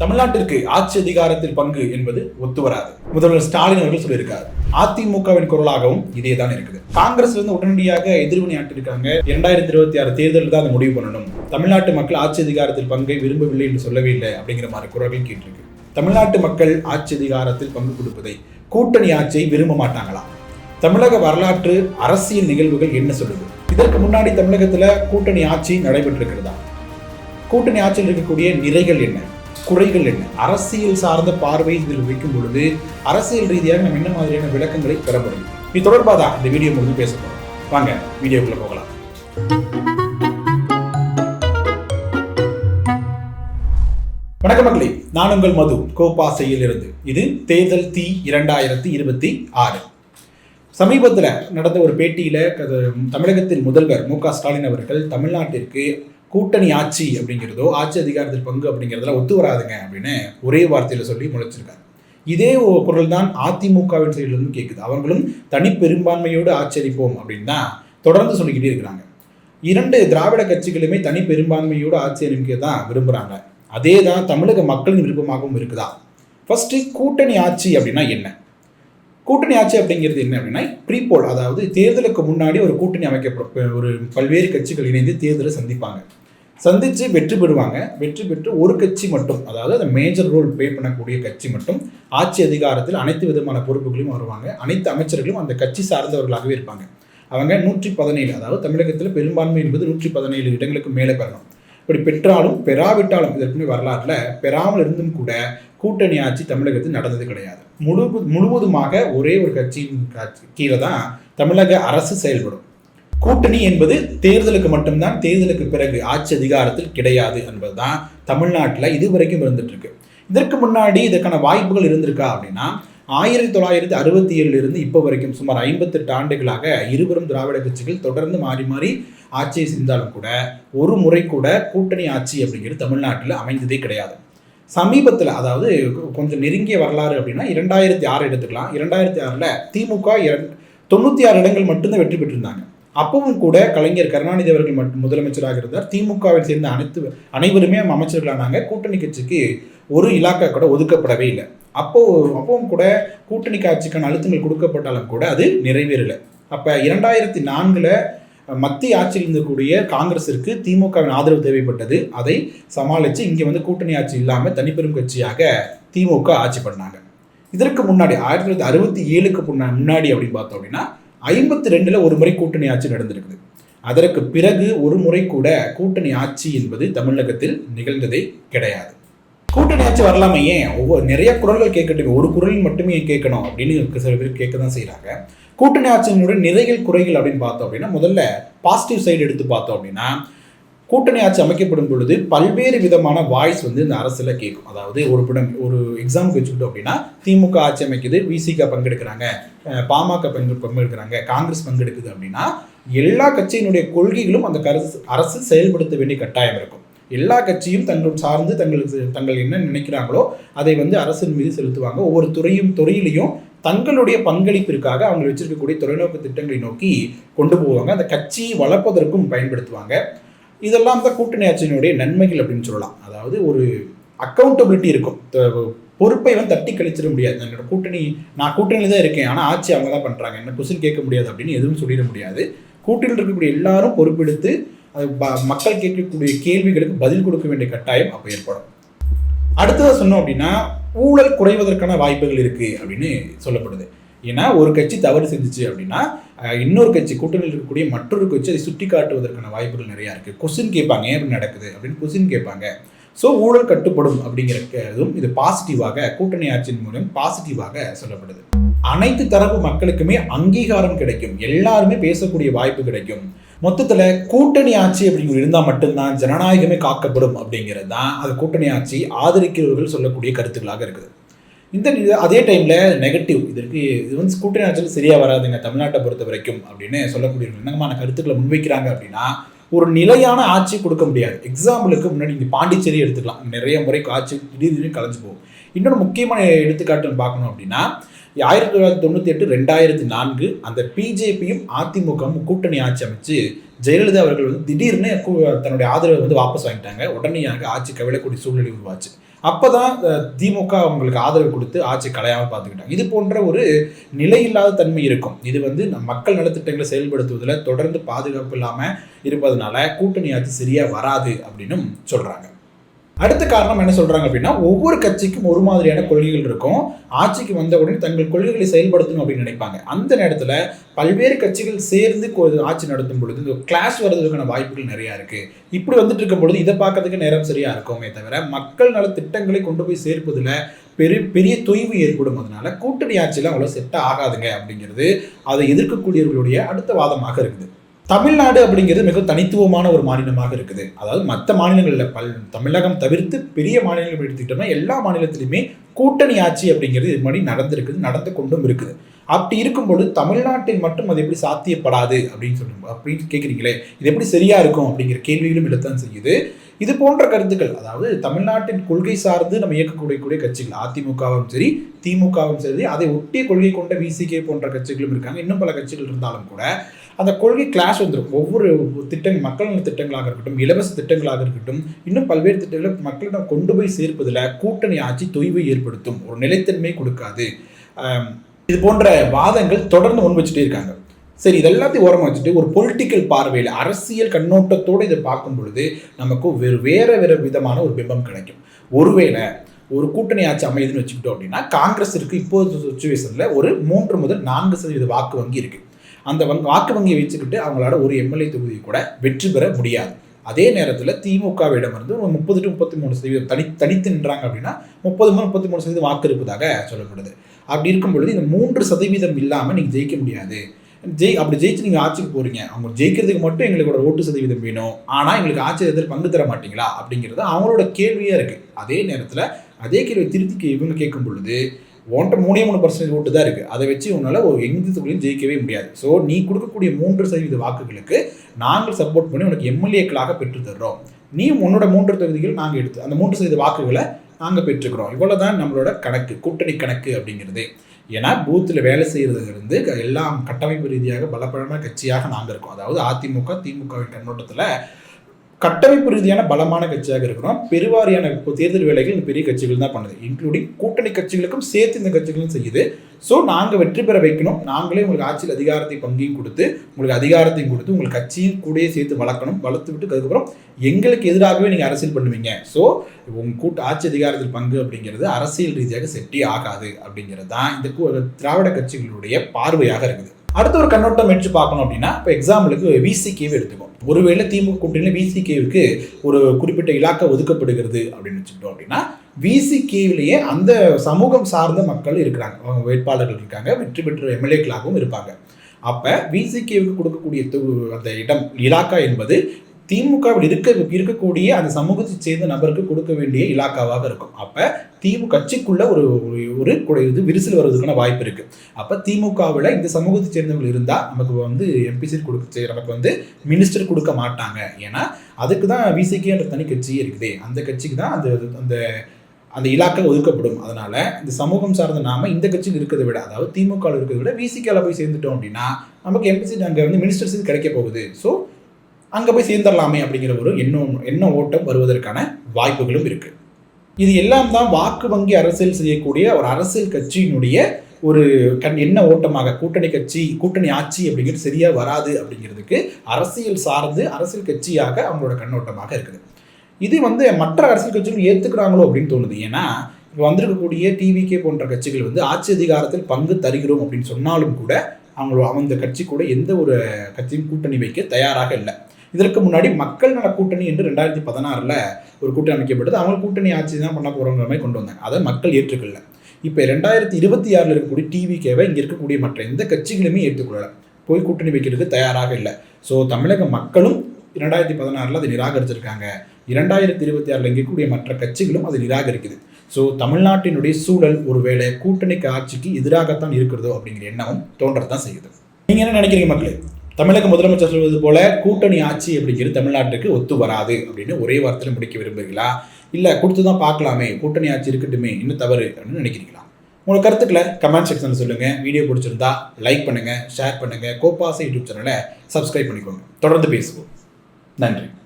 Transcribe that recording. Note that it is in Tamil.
தமிழ்நாட்டிற்கு ஆட்சி அதிகாரத்தில் பங்கு என்பது ஒத்து வராது. முதல்வர் ஸ்டாலின் அவர்கள் சொல்லியிருக்காரு. அதிமுகவின் குரலாகவும் இதே தான் இருக்குது. காங்கிரஸ் இருந்து உடனடியாக எதிர்வினை ஆட்டிருக்காங்க இரண்டாயிரத்தி இருபத்தி ஆறு தேர்தலில் தான் அதை முடிவு பண்ணணும். தமிழ்நாட்டு மக்கள் ஆட்சி அதிகாரத்தில் பங்கை விரும்பவில்லை என்று சொல்லவே இல்லை அப்படிங்கிற மாதிரி குரல்கள் கேட்டிருக்கு. தமிழ்நாட்டு மக்கள் ஆட்சி அதிகாரத்தில் பங்கு கொடுப்பதை கூட்டணி ஆட்சியை விரும்ப மாட்டாங்களா? தமிழக வரலாற்று அரசியல் நிகழ்வுகள் என்ன சொல்லுது? இதற்கு முன்னாடி தமிழகத்தில் கூட்டணி ஆட்சி நடைபெற்றிருக்கிறதா? கூட்டணி ஆட்சியில் இருக்கக்கூடிய நிறைகள் என்ன? குறைகள் என்ன? அரசியல் சார்ந்த பார்வை இதில் வைக்கும் பொழுது அரசியல் ரீதியாக நம்ம என்ன மாதிரியான விளக்கங்களை பெற முடியும்? இது தொடர்பாக தான் இந்த வீடியோ முடிஞ்சு பேச போகிறோம் வாங்க வீடியோக்குள்ள போகலாம். வணக்கம் மக்களே நான் உங்கள் மது கோபாசையில் இருந்து. இது தேர்தல் தி இரண்டாயிரத்தி இருபத்தி ஆறு. சமீபத்தில் நடந்த ஒரு பேட்டியில் தமிழகத்தின் முதல்வர் மு க ஸ்டாலின் அவர்கள் தமிழ்நாட்டிற்கு கூட்டணி ஆட்சி அப்படிங்கிறதோ ஆட்சி அதிகாரத்தில் பங்கு அப்படிங்கிறதுல ஒத்து வராதுங்க அப்படின்னு ஒரே வார்த்தையில் சொல்லி முளைச்சிருக்காரு இதே ஒரு குரல் தான் அதிமுகவின் சைடிலிருந்து கேட்குது அவர்களும் தனி பெரும்பான்மையோடு ஆச்சரிப்போம் அப்படின்னு தான் தொடர்ந்து சொல்லிக்கிட்டே இருக்கிறாங்க. இரண்டு திராவிட கட்சிகளுமே தனி பெரும்பான்மையோடு ஆட்சி அமைக்க தான் விரும்புகிறாங்க அதே தான் தமிழக மக்களின் விருப்பமாகவும் இருக்குதா? ஃபஸ்ட்டு கூட்டணி ஆட்சி அப்படின்னா என்ன? கூட்டணி ஆட்சி அப்படிங்கிறது என்ன அப்படின்னா ப்ரீபோல் அதாவது தேர்தலுக்கு முன்னாடி ஒரு கூட்டணி அமைக்கப்படும் ஒரு பல்வேறு கட்சிகள் இணைந்து தேர்தலை சந்திப்பாங்க. சந்தித்து வெற்றி பெறுவாங்க. வெற்றி பெற்று ஒரு கட்சி மட்டும் அதாவது அந்த மேஜர் ரோல் ப்ளே பண்ணக்கூடிய கட்சி மட்டும் ஆட்சி அதிகாரத்தில் அனைத்து விதமான பொறுப்புகளையும் வருவாங்க. அனைத்து அமைச்சர்களும் அந்த கட்சி சார்ந்தவர்களாகவே இருப்பாங்க. அவங்க நூற்றி பதினேழு அதாவது தமிழகத்தில் பெரும்பான்மை என்பது நூற்றி பதினேழு இடங்களுக்கு மேலே பெறணும் இப்படி பெற்றாலும் பெறாவிட்டாலும் இதற்குமே வரலாற்றில் பெறாமல் இருந்தும் கூட கூட்டணி ஆட்சி தமிழகத்தில் நடந்தது கிடையாது. முழு முழுவதுமாக ஒரே ஒரு கட்சியின் காட்சி கீழே தான் தமிழக அரசு செயல்படும். கூட்டணி என்பது தேர்தலுக்கு மட்டும்தான் தேர்தலுக்கு பிறகு ஆட்சி அதிகாரத்தில் கிடையாது என்பதுதான் தமிழ்நாட்டில் இதுவரைக்கும் இருந்துட்டு இருக்கு இதற்கு முன்னாடி இதற்கான வாய்ப்புகள் இருந்திருக்கா அப்படின்னா ஆயிரத்தி தொள்ளாயிரத்தி அறுபத்தி ஏழுலேருந்து இப்போ வரைக்கும் சுமார் ஐம்பத்தெட்டு ஆண்டுகளாக இருவரும் திராவிட கட்சிகள் தொடர்ந்து மாறி மாறி ஆட்சியை செஞ்சாலும் கூட ஒரு முறை கூட கூட்டணி ஆட்சி அப்படிங்கிறது தமிழ்நாட்டில் அமைந்ததே கிடையாது. சமீபத்தில் அதாவது கொஞ்சம் நெருங்கிய வரலாறு அப்படின்னா இரண்டாயிரத்தி ஆறு எடுத்துக்கலாம். இரண்டாயிரத்தி ஆறில் திமுக தொண்ணூற்றி ஆறு இடங்கள் மட்டும்தான் வெற்றி பெற்றிருந்தாங்க. அப்பவும் கூட கலைஞர் கருணாநிதி அவர்கள் மட்டும் முதலமைச்சராக இருந்தார். திமுகவை சேர்ந்த அனைத்து அனைவருமே அமைச்சர்களானாங்க. கூட்டணி கட்சிக்கு ஒரு இலாக்கா கூட ஒதுக்கப்படவே இல்லை. அப்போ அப்பவும் கூட கூட்டணி காட்சிக்கான அழுத்தங்கள் கொடுக்கப்பட்டாலும் கூட அது நிறைவேறலை. அப்போ இரண்டாயிரத்தி நான்கில் மத்திய ஆட்சியில் இருந்தக்கூடிய காங்கிரஸிற்கு திமுகவின் ஆதரவு தேவைப்பட்டது. அதை சமாளித்து இங்கே வந்து கூட்டணி ஆட்சி இல்லாமல் தனிப்பெரும் கட்சியாக திமுக ஆட்சி பண்ணாங்க. இதற்கு முன்னாடி ஆயிரத்தி தொள்ளாயிரத்தி அறுபத்தி ஏழுக்கு முன்னாடி அப்படின்னு பார்த்தோம் அப்படின்னா ஐம்பத்தி ரெண்டில் ஒரு முறை கூட்டணி ஆட்சி நடந்திருக்குது. அதற்கு பிறகு ஒரு முறை கூட கூட்டணி ஆட்சி என்பது தமிழகத்தில் நிகழ்ந்ததே கிடையாது. கூட்டணி ஆட்சி வரலாமே ஏன்? ஒவ்வொரு நிறைய குரல்கள் கேட்கட்டும். ஒரு குரலில் மட்டுமே கேட்கணும்? அப்படின்னு சில பேர் கேட்க தான் செய்கிறாங்க கூட்டணி ஆட்சியினுடைய நிறைகள் குறைகள் அப்படின்னு பார்த்தோம் அப்படின்னா முதல்ல பாசிட்டிவ் சைடு எடுத்து பார்த்தோம் அப்படின்னா கூட்டணி ஆட்சி அமைக்கப்படும் பொழுது பல்வேறு விதமான வாய்ஸ் வந்து இந்த அரசில் கேட்கும். அதாவது ஒரு படம் ஒரு எக்ஸாம்பிள் வச்சுக்கிட்டோம் அப்படின்னா திமுக ஆட்சி அமைக்குது விசிக பங்கெடுக்கிறாங்க பாமக பங்கு பங்கெடுக்கிறாங்க காங்கிரஸ் பங்கெடுக்குது அப்படின்னா எல்லா கட்சியினுடைய கொள்கைகளும் அந்த கரசு அரசு செயல்படுத்த வேண்டிய கட்டாயம் இருக்கும். எல்லா கட்சியும் தங்கள் சார்ந்து தங்களுக்கு தங்கள் என்ன நினைக்கிறாங்களோ அதை வந்து அரசின் மீது செலுத்துவாங்க. ஒவ்வொரு துறையும் துறையிலையும் தங்களுடைய பங்களிப்பிற்காக அவங்க வச்சிருக்கக்கூடிய தொலைநோக்கு திட்டங்களை நோக்கி கொண்டு போவாங்க. அந்த கட்சியை வளர்ப்பதற்கும் பயன்படுத்துவாங்க. இதெல்லாம் தான் கூட்டணி ஆட்சியினுடைய நன்மைகள் அப்படின்னு சொல்லலாம். அதாவது ஒரு அக்கௌண்டபிலிட்டி இருக்கும். பொறுப்பை வந்து தட்டி கழிச்சிட முடியாது. என்னோட கூட்டணி நான் கூட்டணியில் தான் இருக்கேன். ஆனால் ஆட்சி அவங்க தான் பண்ணுறாங்க என்ன கொஸ்டின் கேட்க முடியாது அப்படின்னு எதுவும் சொல்லிட முடியாது. கூட்டணியில் இருக்கக்கூடிய எல்லாரும் பொறுப்பெடுத்து அது மக்கள் கேட்கக்கூடிய கேள்விகளுக்கு பதில் கொடுக்க வேண்டிய கட்டாயம் அப்போ ஏற்படும். அடுத்ததாக சொன்னோம் அப்படின்னா ஊழல் குறைவதற்கான வாய்ப்புகள் இருக்குது அப்படின்னு சொல்லப்படுது. ஏன்னா ஒரு கட்சி தவறு செஞ்சிச்சு அப்படின்னா இன்னொரு கட்சி கூட்டணியில் இருக்கக்கூடிய மற்றொரு கட்சி அதை சுட்டி காட்டுவதற்கான வாய்ப்புகள் நிறையா இருக்குது கொஸ்டின் கேட்பாங்க ஏன் நடக்குது? அப்படின்னு கொஸ்டின் கேட்பாங்க. ஸோ ஊழல் கட்டுப்படும் அப்படிங்கிறதும் இது பாசிட்டிவாக கூட்டணி ஆட்சியின் மூலம் பாசிட்டிவாக சொல்லப்படுது. அனைத்து தரப்பு மக்களுக்குமே அங்கீகாரம் கிடைக்கும். எல்லாருமே பேசக்கூடிய வாய்ப்பு கிடைக்கும். மொத்தத்தில் கூட்டணி ஆட்சி அப்படிங்கிற இருந்தால் மட்டும்தான் ஜனநாயகமே காக்கப்படும் அப்படிங்கிறது தான் அது கூட்டணி ஆட்சி ஆதரிக்கிறவர்கள் சொல்லக்கூடிய கருத்துக்களாக இருக்குது. இந்த அதே டைமில் நெகட்டிவ் இதற்கு இது வந்து கூட்டணி ஆட்சியில் சரியாக வராதுங்க. தமிழ்நாட்டை பொறுத்த வரைக்கும் அப்படின்னு சொல்லக்கூடிய என்னமான கருத்துக்களை முன்வைக்கிறாங்க அப்படின்னா ஒரு நிலையான ஆட்சி கொடுக்க முடியாது. எக்ஸாம்பிளுக்கு முன்னாடி இங்கே பாண்டிச்சேரி எடுத்துக்கலாம். நிறைய முறை ஆட்சி திடீர்னு கலைஞ்சு போகும். இன்னொரு முக்கியமான எடுத்துக்காட்டுன்னு பார்க்கணும் அப்படின்னா ஆயிரத்தி தொள்ளாயிரத்தி தொண்ணூற்றி எட்டு ரெண்டாயிரத்தி நான்கு அந்த பிஜேபியும் அதிமுகவும் கூட்டணி ஆட்சி அமைச்சு ஜெயலலிதா அவர்கள் வந்து திடீர்னு தன்னுடைய ஆதரவை வந்து வாபஸ் வாங்கிட்டாங்க. உடனேயாக ஆட்சி கவிழக்கூடிய சூழ்நிலை உருவாச்சு. அப்போ தான் திமுக அவங்களுக்கு ஆதரவு கொடுத்து ஆட்சி கலையாமல் பார்த்துக்கிட்டாங்க. இது போன்ற ஒரு நிலையில்லாத தன்மை இருக்கும். இது வந்து மக்கள் நலத்திட்டங்களை செயல்படுத்துவதில் தொடர்ந்து பாதுகாப்பு இல்லாமல் இருப்பதனால கூட்டணி ஆட்சி சரியாக வராது அப்படின்னும் சொல்கிறாங்க அடுத்த காரணம் என்ன சொல்கிறாங்க அப்படின்னா ஒவ்வொரு கட்சிக்கும் ஒரு மாதிரியான கொள்கைகள் இருக்கும். ஆட்சிக்கு வந்த உடனே தங்கள் கொள்கைகளை செயல்படுத்தணும் அப்படின்னு நினைப்பாங்க. அந்த நேரத்தில் பல்வேறு கட்சிகள் சேர்ந்து ஆட்சி நடத்தும் பொழுது இந்த கிளாஷ் வர்றதுக்கான வாய்ப்புகள் நிறைய இருக்குது இப்படி வந்துட்டு இருக்கும் பொழுது இதை பார்க்கறதுக்கு நேரம் சரியாக இருக்குமே தவிர மக்கள் நல திட்டங்களை கொண்டு போய் சேர்ப்பதில் பெரிய பெரிய தொய்வு ஏற்படும். அதனால கூட்டணி ஆட்சியில் அவ்வளோ செட் ஆகாதுங்க அப்படிங்கிறது அதை எதிர்க்கக்கூடியவர்களுடைய அடுத்த வாதமாக இருக்குது. தமிழ்நாடு அப்படிங்கிறது மிக தனித்துவமான ஒரு மாநிலமாக இருக்குது. அதாவது மற்ற மாநிலங்களில் பல் தமிழகம் தவிர்த்து பெரிய மாநிலங்கள் எடுத்துக்கிட்டோம்னா எல்லா மாநிலத்திலையுமே கூட்டணி ஆட்சி அப்படிங்கிறது இது மாதிரி நடந்திருக்குது நடந்து கொண்டும் இருக்குது. அப்படி இருக்கும்போது தமிழ்நாட்டில் மட்டும் அது எப்படி சாத்தியப்படாது அப்படின்னு சொல்லுங்க. அப்படின்னு கேட்குறீங்களே இது எப்படி சரியா இருக்கும் அப்படிங்கிற கேள்விகளும் இடத்தான் செய்யுது. இது போன்ற கருத்துக்கள் அதாவது தமிழ்நாட்டின் கொள்கை சார்ந்து நம்ம இயக்கக்கூடிய கூடிய கட்சிகள் அதிமுகவும் சரி திமுகவும் சரி அதை ஒட்டிய கொள்கை கொண்ட விசிகே போன்ற கட்சிகளும் இருக்காங்க. இன்னும் பல கட்சிகள் இருந்தாலும் கூட அந்த கொள்கை கிளாஷ் வந்துடும் ஒவ்வொரு திட்டங்கள் மக்கள் நல திட்டங்களாக இருக்கட்டும் இலவச திட்டங்களாக இருக்கட்டும் இன்னும் பல்வேறு திட்டங்களை மக்களிடம் கொண்டு போய் சேர்ப்பதில் கூட்டணி ஆட்சி தொய்வை ஏற்படுத்தும். ஒரு நிலைத்தன்மை கொடுக்காது. இது போன்ற வாதங்கள் தொடர்ந்து முன் வச்சுட்டே இருக்காங்க. சரி இதெல்லாத்தையும் ஓரமாக வச்சுட்டு ஒரு பொலிட்டிக்கல் பார்வையில் அரசியல் கண்ணோட்டத்தோடு இதை பார்க்கும் பொழுது நமக்கு வேறு வேற வேறு விதமான ஒரு பிம்பம் கிடைக்கும். ஒருவேளை ஒரு கூட்டணி ஆட்சி அமையுதுன்னு வச்சுக்கிட்டோம் அப்படின்னா காங்கிரஸ் இருக்கு இப்போது சுச்சுவேஷனில் ஒரு மூன்று முதல் நான்கு சதவீத வாக்கு வங்கி இருக்கு. அந்த வங்க வாக்கு வங்கியை வச்சுக்கிட்டு அவங்களால ஒரு எம்எல்ஏ தொகுதி கூட வெற்றி பெற முடியாது. அதே நேரத்தில் திமுகவிடம் இருந்து ஒரு முப்பது டு முப்பத்தி மூணு சதவீதம் தனி தனித்து நின்றாங்க அப்படின்னா முப்பது முதல் முப்பத்தி மூணு சதவீதம் வாக்கு இருப்பதாக சொல்லப்படுது. அப்படி இருக்கும் பொழுது இந்த மூன்று சதவீதம் இல்லாமல் நீங்கள் ஜெயிக்க முடியாது. ஜெய் அப்படி ஜெயிச்சு நீங்கள் ஆட்சிக்கு போறீங்க. அவங்க ஜெயிக்கிறதுக்கு மட்டும் எங்களுக்கு ஓட்டு சதவீதம் வேணும். ஆனால் எங்களுக்கு ஆட்சி எதிர்த்து பங்கு தர மாட்டீங்களா? அப்படிங்கிறது அவங்களோட கேள்வியாக இருக்குது அதே நேரத்தில் அதே கேள்வி திருத்தி இவங்க கேட்கும் பொழுது ஒன்றை மூணே மூணு பர்சன்டேஜ் ஓட்டு தான் இருக்குது அதை வச்சு உன்னால் ஒரு எந்த தொகுதியும் ஜெயிக்கவே முடியாது. ஸோ நீ கொடுக்கக்கூடிய மூன்று சதவீத வாக்குகளுக்கு நாங்கள் சப்போர்ட் பண்ணி உனக்கு எம்எல்ஏக்களாக பெற்று தர்றோம் நீ உன்னோட மூன்று தொகுதிகள் நாங்கள் எடுத்து அந்த மூன்று சதவீத வாக்குகளை நாங்கள் பெற்றுக்கிறோம். இவ்வளவுதான் நம்மளோட கணக்கு கூட்டணி கணக்கு அப்படிங்கிறது. ஏன்னா பூத்தில் வேலை செய்கிறதுலேருந்து எல்லாம் கட்டமைப்பு ரீதியாக பலப்படமான கட்சியாக நாங்கள் இருக்கோம். அதாவது அதிமுக திமுகவின் கண்ணோட்டத்தில் கட்டமைப்பு ரீதியான பலமான கட்சியாக இருக்கிறோம். பெருவாரியான இப்போ தேர்தல் வேலைகள் இந்த பெரிய கட்சிகள் தான் பண்ணுது. இன்க்ளூடிங் கூட்டணி கட்சிகளுக்கும் சேர்த்து இந்த கட்சிகளும் செய்யுது. ஸோ நாங்கள் வெற்றி பெற வைக்கணும். நாங்களே உங்களுக்கு ஆட்சியில் அதிகாரத்தை பங்கையும் கொடுத்து உங்களுக்கு அதிகாரத்தையும் கொடுத்து உங்களுக்கு கட்சியும் கூடயே சேர்த்து வளர்க்கணும். வளர்த்து விட்டு அதுக்கப்புறம் எங்களுக்கு எதிராகவே நீங்கள் அரசியல் பண்ணுவீங்க. ஸோ உங்கள் கூட்டு ஆட்சி அதிகாரத்தில் பங்கு அப்படிங்கிறது அரசியல் ரீதியாக செட்டி ஆகாது அப்படிங்கிறது தான் இந்த கூ- திராவிட கட்சிகளுடைய பார்வையாக இருக்குது. அடுத்த ஒரு கண்ணோட்டம் எடுத்து பார்க்கணும் அப்படின்னா இப்போ எக்ஸாம்பிளுக்கு விசிகேவை எடுத்துக்கோம். ஒருவேளை திமுக கூட்டணியில் விசிகேவுக்கு ஒரு குறிப்பிட்ட இலாக்கா ஒதுக்கப்படுகிறது அப்படின்னு வச்சுக்கிட்டோம் அப்படின்னா விசிகேவிலேயே அந்த சமூகம் சார்ந்த மக்கள் இருக்கிறாங்க. அவங்க வேட்பாளர்கள் இருக்காங்க வெற்றி பெற்ற எம்எல்ஏக்களாகவும் இருப்பாங்க. அப்போ விசிகேவுக்கு கொடுக்கக்கூடிய அந்த இடம் இலாக்கா என்பது திமுகவில் இருக்க இருக்கக்கூடிய அந்த சமூகத்தை சேர்ந்த நபருக்கு கொடுக்க வேண்டிய இலாக்காவாக இருக்கும். அப்போ திமுக கட்சிக்குள்ள ஒரு ஒரு- ஒரு குறை- இது விரிசல் வருவதற்கான வாய்ப்பு இருக்கு. அப்போ திமுகவில் இந்த சமூகத்தை சேர்ந்தவங்க இருந்தால் நமக்கு வந்து எம்பி சீட் கொடுக்க நமக்கு வந்து மினிஸ்டர் கொடுக்க மாட்டாங்க. ஏன்னா அதுக்கு தான் விசிகேன்ற தனி கட்சியே இருக்குது. அந்த கட்சிக்கு தான் அந்த அந்த அந்த இலாக்கா ஒதுக்கப்படும். அதனால இந்த சமூகம் சார்ந்த நாம இந்த கட்சியில் இருக்கிறத விட அதாவது திமுக இருக்கிறத விட விசிகேல போய் சேர்ந்துட்டோம் அப்படின்னா நமக்கு எம்பி சீட் அங்கே வந்து மினிஸ்டர் சீட் கிடைக்க போகுது. ஸோ அங்கே போய் சேர்ந்துடலாமே அப்படிங்கிற ஒரு எண்ணம் எண்ண ஓட்டம் வருவதற்கான வாய்ப்புகளும் இருக்குது இது எல்லாம் தான் வாக்கு வங்கி அரசியல் செய்யக்கூடிய ஒரு அரசியல் கட்சியினுடைய ஒரு கண் என்ன ஓட்டமாக கூட்டணி கட்சி கூட்டணி ஆட்சி அப்படிங்கிறது சரியாக வராது அப்படிங்கிறதுக்கு அரசியல் சார்ந்து அரசியல் கட்சியாக அவங்களோட கண்ணோட்டமாக இருக்குது. இது வந்து மற்ற அரசியல் கட்சிகள் ஏற்றுக்கிறாங்களோ அப்படின்னு தோணுது. ஏன்னா இப்போ வந்திருக்கக்கூடிய டிவிகே போன்ற கட்சிகள் வந்து ஆட்சி அதிகாரத்தில் பங்கு தருகிறோம் அப்படின்னு சொன்னாலும் கூட அவங்களோட அந்த கட்சி கூட எந்த ஒரு கட்சியும் கூட்டணி வைக்க தயாராக இல்லை. இதற்கு முன்னாடி மக்கள் நல கூட்டணி என்று ரெண்டாயிரத்தி பதினாறில் ஒரு கூட்டணி அமைக்கப்பட்டது அவங்க கூட்டணி ஆட்சி தான் பண்ண போகிறோங்கிற மாதிரி கொண்டு வந்தாங்க. அதை மக்கள் ஏற்றுக்கொள்ள இப்போ ரெண்டாயிரத்தி இருபத்தி ஆறில் இருக்கக்கூடிய டிவிகேவை இங்கே இருக்கக்கூடிய மற்ற எந்த கட்சிகளுமே ஏற்றுக்கொள்ளலை. போய் கூட்டணி வைக்கிறதுக்கு தயாராக இல்லை. ஸோ தமிழக மக்களும் இரண்டாயிரத்தி பதினாறில் அதை நிராகரிச்சிருக்காங்க. இரண்டாயிரத்தி இருபத்தி ஆறில் இங்கே இருக்கக்கூடிய மற்ற கட்சிகளும் அதை நிராகரிக்குது. ஸோ தமிழ்நாட்டினுடைய சூழல் ஒருவேளை கூட்டணிக்கு ஆட்சிக்கு எதிராகத்தான் இருக்கிறதோ அப்படிங்கிற எண்ணமும் தோன்றத்தான் செய்யுது. நீங்கள் என்ன நினைக்கிறீங்க மக்களே? தமிழக முதலமைச்சர் சொல்வது போல கூட்டணி ஆட்சி அப்படிங்கிறது தமிழ்நாட்டுக்கு ஒத்து வராது அப்படின்னு ஒரே வார்த்தையில் முடிக்க விரும்புகிறீங்களா இல்லை கொடுத்து தான் பார்க்கலாமே கூட்டணி ஆட்சி இருக்கட்டுமே இன்னும் தவறு அப்படின்னு நினைக்கிறீங்களா? உங்களோட கருத்துக்களை கமெண்ட் செக்ஷனில் சொல்லுங்கள் வீடியோ பிடிச்சிருந்தா லைக் பண்ணுங்கள் ஷேர் பண்ணுங்கள் கோபாசை யூடியூப் சேனலை சப்ஸ்கிரைப் பண்ணிக்கோங்க. தொடர்ந்து பேசுவோம். நன்றி.